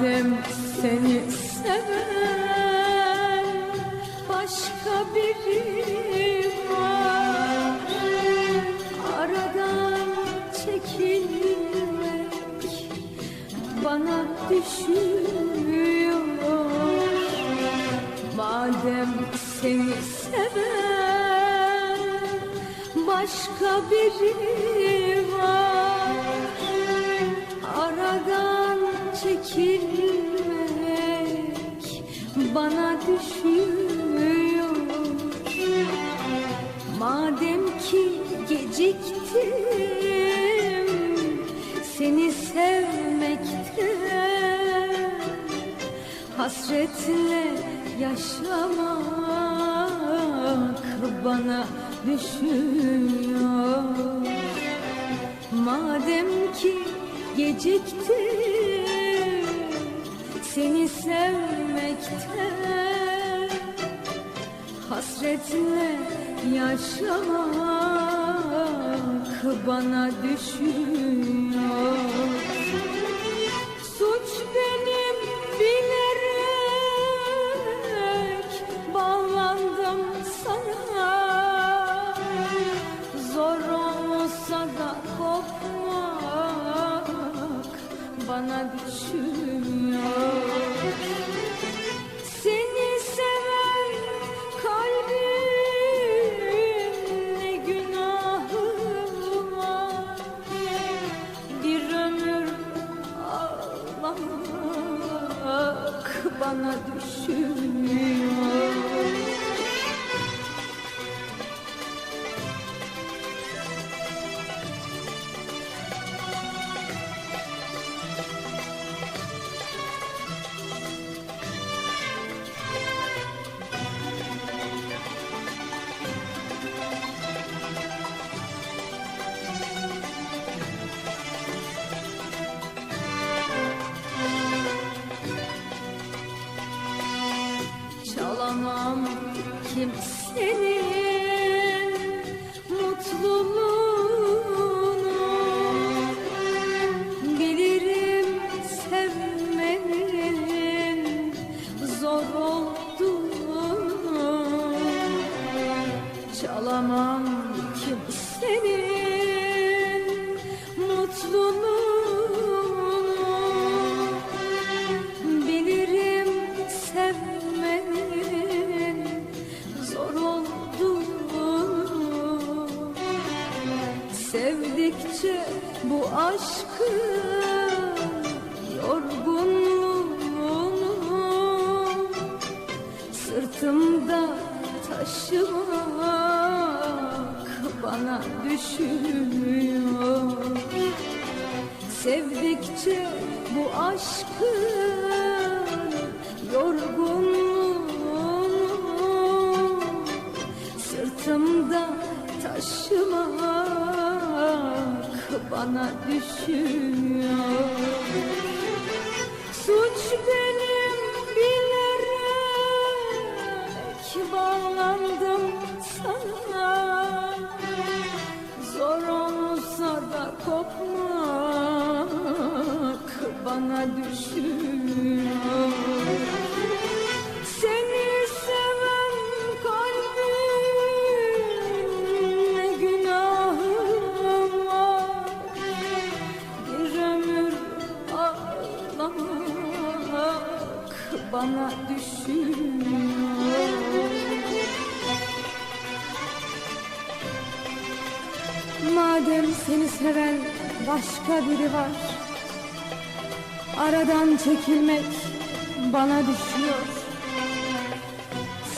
Madem seni seven başka biri var. Aradan çekilmek bana düşüyor. Madem seni seven başka biri var çekilmek bana düşüyor. Madem ki geciktim seni sevmekte Hasretle yaşamak bana düşüyor. Madem ki geciktim seni sevmekte Hasretle yaşamak bana düşüyor. Suç benim bilerek bağlandım sana. Zor olsa da kopmak bana düşüyor ağlamak bana kimsenin mutluluğunu Bilirim sevmenin zor olduğunu Çalamam kimsenin mutluluğunu bu aşkın yorgunluğunu Sırtımda taşımak bana düşüyor. Sevdikçe bu aşkın yorgunluğunu Sırtımda taşımak bana düşüyor Suç benim bilerek bağlandım sana. Zor olsa da kopmak bana düşüyor ağlamak bana düşüyor Madem seni seven başka biri var Aradan çekilmek bana düşüyor.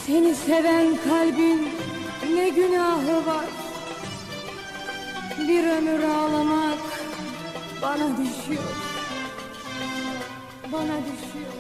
Seni seven kalbin ne günahı var? Bir ömür ağlamak bana düşüyor bana düşüyor.